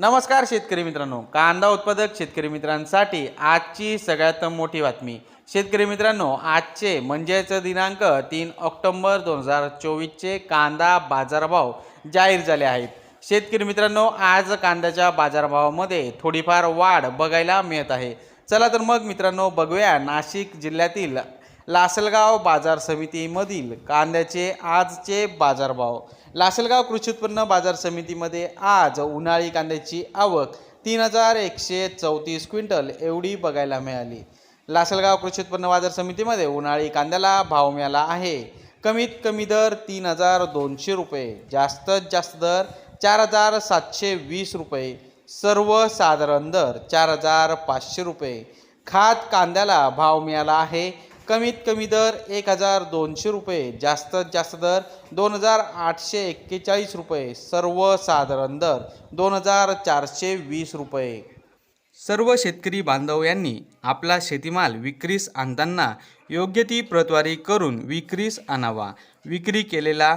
नमस्कार शेतकरी मित्रांनो. कांदा उत्पादक शेतकरी मित्रांसाठी आजची सगळ्यात मोठी बातमी. शेतकरी मित्रांनो आजचे म्हणजेच दिनांक तीन ऑक्टोंबर दोन हजार चोवीसचे कांदा बाजारभाव जाहीर झाले आहेत. शेतकरी मित्रांनो आज कांद्याच्या बाजारभावामध्ये थोडीफार वाढ बघायला मिळत आहे. चला तर मग मित्रांनो बघूया नाशिक जिल्ह्यातील लासलगाव बाजार समितीमधील कांद्याचे आजचे बाजारभाव. लासलगाव कृषी उत्पन्न बाजार समितीमध्ये आज उन्हाळी कांद्याची आवक तीन हजार एकशे चौतीस क्विंटल एवढी बघायला मिळाली. लासलगाव कृषी उत्पन्न बाजार समितीमध्ये उन्हाळी कांद्याला भाव मिळाला आहे. कमीत कमी दर तीन हजार दोनशे रुपये जास्तीत जास्त दर चार हजार सातशे वीस रुपये सर्वसाधारण दर चार हजार पाचशे रुपये. खात कांद्याला भाव मिळाला आहे कमीत कमी दर एक हजार दोनशे रुपये जास्तीत जास्त दर दोन हजार आठशे एक्केचाळीस रुपये सर्वसाधारण दर दोन हजार चारशे वीस रुपये. सर्व शेतकरी बांधव यांनी आपला शेतीमाल विक्रीस आणताना योग्य ती प्रतवारी करून विक्रीस आणावा. विक्री केलेला